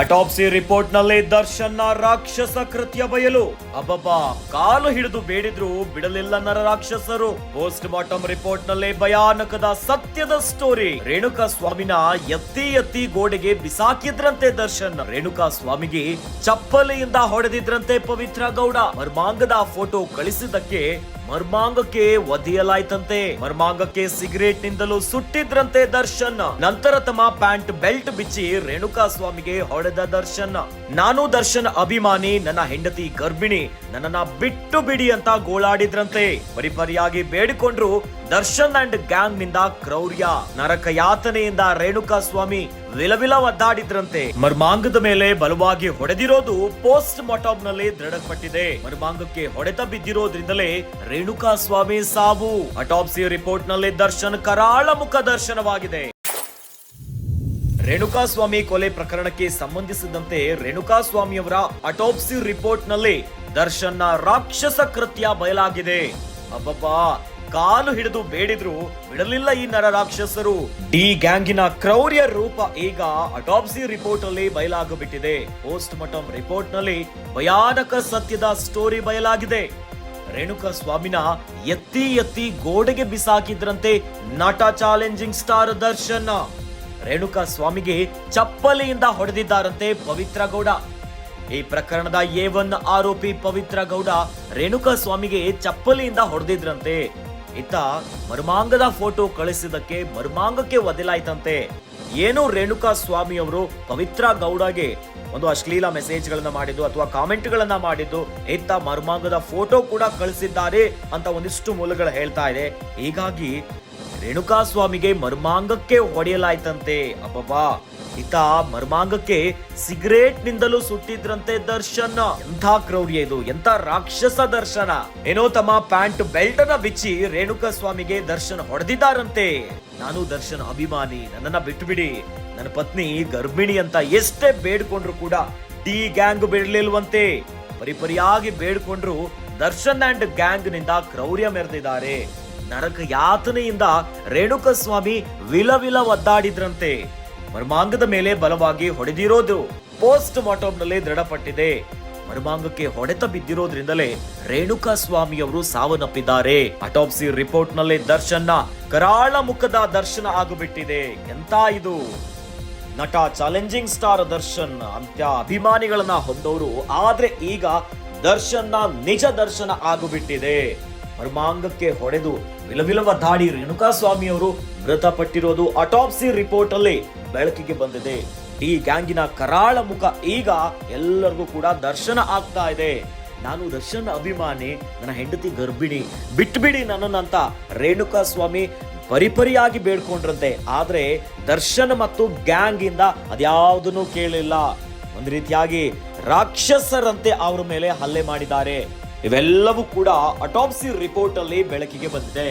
Autopsy ರಿಪೋರ್ಟ್ನಲ್ಲಿ ದರ್ಶನ್ನ ರಾಕ್ಷಸ ಕೃತ್ಯ ಬಯಲು. ಅಬ್ಬಬ್ಬಾ, ಕಾಲು ಹಿಡಿದು ಬೇಡಿದ್ರು ಬಿಡಲಿಲ್ಲ ನರ ರಾಕ್ಷಸರು. ಪೋಸ್ಟ್ ಮಾರ್ಟಮ್ ರಿಪೋರ್ಟ್ನಲ್ಲಿ ಭಯಾನಕದ ಸತ್ಯದ ಸ್ಟೋರಿ. ರೇಣುಕಾ ಸ್ವಾಮಿನ ಎತ್ತಿ ಎತ್ತಿ ಗೋಡೆಗೆ ಬಿಸಾಕಿದ್ರಂತೆ ದರ್ಶನ್. ರೇಣುಕಾ ಸ್ವಾಮಿಗೆ ಚಪ್ಪಲಿಯಿಂದ ಹೊಡೆದಿದ್ರಂತೆ ಪವಿತ್ರ ಗೌಡ. ಮರ್ಮಾಂಗದ ಫೋಟೋ ಕಳಿಸಿದ್ದಕ್ಕೆ ಮರ್ಮಾಂಗಕ್ಕೆ ಒದೆಯಲಾಯ್ತಂತೆ. ಮರ್ಮಾಂಗಕ್ಕೆ ಸಿಗರೇಟ್ ನಿಂದಲೂ ಸುಟ್ಟಿದ್ರಂತೆ ದರ್ಶನ್. ನಂತರ ತಮ್ಮ ಪ್ಯಾಂಟ್ ಬೆಲ್ಟ್ ಬಿಚ್ಚಿ ರೇಣುಕಾ ಸ್ವಾಮಿಗೆ ಹೊಡೆದ ದರ್ಶನ್. ನಾನು ದರ್ಶನ್ ಅಭಿಮಾನಿ, ನನ್ನ ಹೆಂಡತಿ ಗರ್ಭಿಣಿ. ನನ್ನನ್ನ ಬಿಟ್ಟು ಬಿಡಿ ಅಂತ ಗೋಳಾಡಿದ್ರಂತೆ. ಪರಿಪರಿಯಾಗಿ ಬೇಡಿಕೊಂಡ್ರು ದರ್ಶನ್ ಅಂಡ್ ಗ್ಯಾಂಗ್ನಿಂದ ಕ್ರೌರ್ಯ. ನರಕ ಯಾತನೆಯಿಂದ ರೇಣುಕಾ ಸ್ವಾಮಿ ವಿಲವಿಲ ಒದ್ದಾಡಿದ್ರಂತೆ. ಮರ್ಮಾಂಗದ ಮೇಲೆ ಬಲವಾಗಿ ಹೊಡೆದಿರೋದು ಪೋಸ್ಟ್ ಮಾರ್ಟಮ್ನಲ್ಲಿ ದೃಢಪಟ್ಟಿದೆ. ಮರ್ಮಾಂಗಕ್ಕೆ ಹೊಡೆತ ಬಿದ್ದಿರೋದ್ರಿಂದಲೇ ರೇಣುಕಾ ಸ್ವಾಮಿ ಸಾವು. ಅಟಾಪ್ಸಿ ರಿಪೋರ್ಟ್ನಲ್ಲಿ ದರ್ಶನ್ ಕರಾಳ ಮುಖ ದರ್ಶನವಾಗಿದೆ. ರೇಣುಕಾ ಸ್ವಾಮಿ ಕೊಲೆ ಪ್ರಕರಣಕ್ಕೆ ಸಂಬಂಧಿಸಿದಂತೆ ರೇಣುಕಾಸ್ವಾಮಿಯವರ ಅಟೋಪ್ಸಿ ರಿಪೋರ್ಟ್ನಲ್ಲಿ ದರ್ಶನ್ನ ರಾಕ್ಷಸ ಕೃತ್ಯ ಬಯಲಾಗಿದೆ. ಅಬ್ಬಬ್ಬಾ! ಕಾಲು ಹಿಡಿದು ಬೇಡಿದ್ರು ಬಿಡಲಿಲ್ಲ ಈ ನರ ರಾಕ್ಷಸರು. ಡಿ ಗ್ಯಾಂಗಿನ ಕ್ರೌರ್ಯ ರೂಪ ಈಗ ಅಟಾಪ್ಸಿ ರಿಪೋರ್ಟ್ ಅಲ್ಲಿ ಬಯಲಾಗಬಿಟ್ಟಿದೆ. ಪೋಸ್ಟ್ ಮಾರ್ಟಮ್ ರಿಪೋರ್ಟ್ನಲ್ಲಿ ಭಯಾನಕ ಸತ್ಯದ ಸ್ಟೋರಿ ಬಯಲಾಗಿದೆ. ರೇಣುಕಾ ಸ್ವಾಮಿನ ಎತ್ತಿ ಎತ್ತಿ ಗೋಡೆಗೆ ಬಿಸಾಕಿದ್ರಂತೆ ನಟ ಚಾಲೆಂಜಿಂಗ್ ಸ್ಟಾರ್ ದರ್ಶನ್. ರೇಣುಕಾ ಸ್ವಾಮಿಗೆ ಚಪ್ಪಲಿಯಿಂದ ಹೊಡೆದಿದ್ದಾರಂತೆ ಪವಿತ್ರ ಗೌಡ ಈ ಪ್ರಕರಣದ ಎ ಒನ್ ಆರೋಪಿ ಪವಿತ್ರ ಗೌಡ ರೇಣುಕಾ ಸ್ವಾಮಿಗೆ ಚಪ್ಪಲಿಯಿಂದ ಹೊಡೆದಿದ್ರಂತೆ. ಇತ್ತ ಮರ್ಮಾಂಗದ ಫೋಟೋ ಕಳಿಸಿದಕ್ಕೆ ಮರ್ಮಾಂಗಕ್ಕೆ ಒದಲಾಯ್ತಂತೆ. ಏನು ರೇಣುಕಾ ಸ್ವಾಮಿ ಅವರು ಪವಿತ್ರ ಗೌಡಗೆ ಒಂದು ಅಶ್ಲೀಲ ಮೆಸೇಜ್ ಗಳನ್ನ ಮಾಡಿದ್ದು ಅಥವಾ ಕಾಮೆಂಟ್ ಗಳನ್ನ ಮಾಡಿದ್ದು ಇತ್ತ ಮರ್ಮಾಂಗದ ಫೋಟೋ ಕೂಡ ಕಳಿಸಿದ್ದಾರೆ ಅಂತ ಒಂದಿಷ್ಟು ಮೂಲಗಳು ಹೇಳ್ತಾ ಇದೆ. ಹೀಗಾಗಿ ರೇಣುಕಾ ಸ್ವಾಮಿಗೆ ಮರ್ಮಾಂಗಕ್ಕೆ ಹೊಡೆಯಲಾಯ್ತಂತೆ. ಅಬ್ಬಬ್ಬಾ. ಈತ ಮರ್ಮಾಂಗಕ್ಕೆ ಸಿಗರೇಟ್ ನಿಂದಲೂ ಸುಟ್ಟಿದ್ರಂತೆ ದರ್ಶನ್. ಎಂಥ ಕ್ರೌರ್ಯ ಇದು. ಎಂಥ ರಾಕ್ಷಸ ದರ್ಶನ. ಏನೋ ತಮ್ಮ ಪ್ಯಾಂಟ್ ಬೆಲ್ಟ್ ಅನ್ನ ಬಿಚ್ಚಿ ರೇಣುಕಾ ಸ್ವಾಮಿಗೆ ದರ್ಶನ್ ಹೊಡೆದಿದ್ದಾರಂತೆ. ನಾನು ದರ್ಶನ್ ಅಭಿಮಾನಿ. ನನ್ನನ್ನ ಬಿಟ್ಟು ಬಿಡಿ ನನ್ನ ಪತ್ನಿ ಗರ್ಭಿಣಿ ಅಂತ ಎಷ್ಟೇ ಬೇಡ್ಕೊಂಡ್ರು ಕೂಡ ಡಿ ಗ್ಯಾಂಗ್ ಬಿಡ್ಲಿಲ್ವಂತೆ. ಪರಿಪರಿಯಾಗಿ ಬೇಡ್ಕೊಂಡ್ರು ದರ್ಶನ್ ಅಂಡ್ ಗ್ಯಾಂಗ್ನಿಂದ ಕ್ರೌರ್ಯ ಮೆರೆದಿದ್ದಾರೆ. ನರಕ ಯಾತನೆಯಿಂದ ರೇಣುಕ ಸ್ವಾಮಿ ವಿಲವಿಲ ಒದ್ದಾಡಿದ್ರಂತೆ. ಮರ್ಮಾಂಗದ ಮೇಲೆ ಬಲವಾಗಿ ಹೊಡೆದಿರೋದು ಪೋಸ್ಟ್ ಮಾರ್ಟಮ್ನಲ್ಲಿ ದೃಢಪಟ್ಟಿದೆ. ಮರ್ಮಾಂಗಕ್ಕೆ ಹೊಡೆತ ಬಿದ್ದಿರೋದ್ರಿಂದಲೇ ರೇಣುಕಾ ಸ್ವಾಮಿ ಅವರು ಸಾವನ್ನಪ್ಪಿದ್ದಾರೆ. ಅಟಾಪ್ಸಿ ರಿಪೋರ್ಟ್ನಲ್ಲಿ ದರ್ಶನ ಕರಾಳ ಮುಖದ ದರ್ಶನ ಆಗಿಬಿಟ್ಟಿದೆ. ಎಂತ ಇದು? ನಟ ಚಾಲೆಂಜಿಂಗ್ ಸ್ಟಾರ್ ದರ್ಶನ್ ಅಂತ್ಯ ಅಭಿಮಾನಿಗಳನ್ನ ಹೊಂದವರು ಆದ್ರೆ ಈಗ ದರ್ಶನ್ನ ನಿಜ ದರ್ಶನ ಆಗಿಬಿಟ್ಟಿದೆ. ಮರ್ಮಾಂಗಕ್ಕೆ ಹೊಡೆದು ವಿಲವಿಲವ ದಾಡಿ ರೇಣುಕಾ ಸ್ವಾಮಿ ಅವರು ಮೃತಪಟ್ಟಿರೋದು ಅಟಾಪ್ಸಿ ರಿಪೋರ್ಟ್ ಅಲ್ಲಿ ಬೆಳಕಿಗೆ ಬಂದಿದೆ. ಈ ಗ್ಯಾಂಗಿನ ಕರಾಳ ಮುಖ ಈಗ ಎಲ್ಲರಿಗೂ ಕೂಡ ದರ್ಶನ ಆಗ್ತಾ ಇದೆ. ನಾನು ದರ್ಶನ್ ಅಭಿಮಾನಿ, ನನ್ನ ಹೆಂಡತಿ ಗರ್ಭಿಣಿ. ಬಿಟ್ಬಿಡಿ ನನ್ನನ್ನಂತ ರೇಣುಕಾ ಸ್ವಾಮಿ ಪರಿಪರಿಯಾಗಿ ಬೇಡ್ಕೊಂಡ್ರಂತೆ. ಆದ್ರೆ ದರ್ಶನ್ ಮತ್ತು ಗ್ಯಾಂಗ್ ಇಂದ ಅದ್ಯಾವುದನ್ನು ಕೇಳಿಲ್ಲ. ಒಂದು ರೀತಿಯಾಗಿ ರಾಕ್ಷಸರಂತೆ ಅವರ ಮೇಲೆ ಹಲ್ಲೆ ಮಾಡಿದ್ದಾರೆ. ಇವೆಲ್ಲವೂ ಕೂಡ ಅಟಾಪ್ಸಿ ರಿಪೋರ್ಟಲ್ಲಿ ಬೆಳಕಿಗೆ ಬಂದಿದೆ.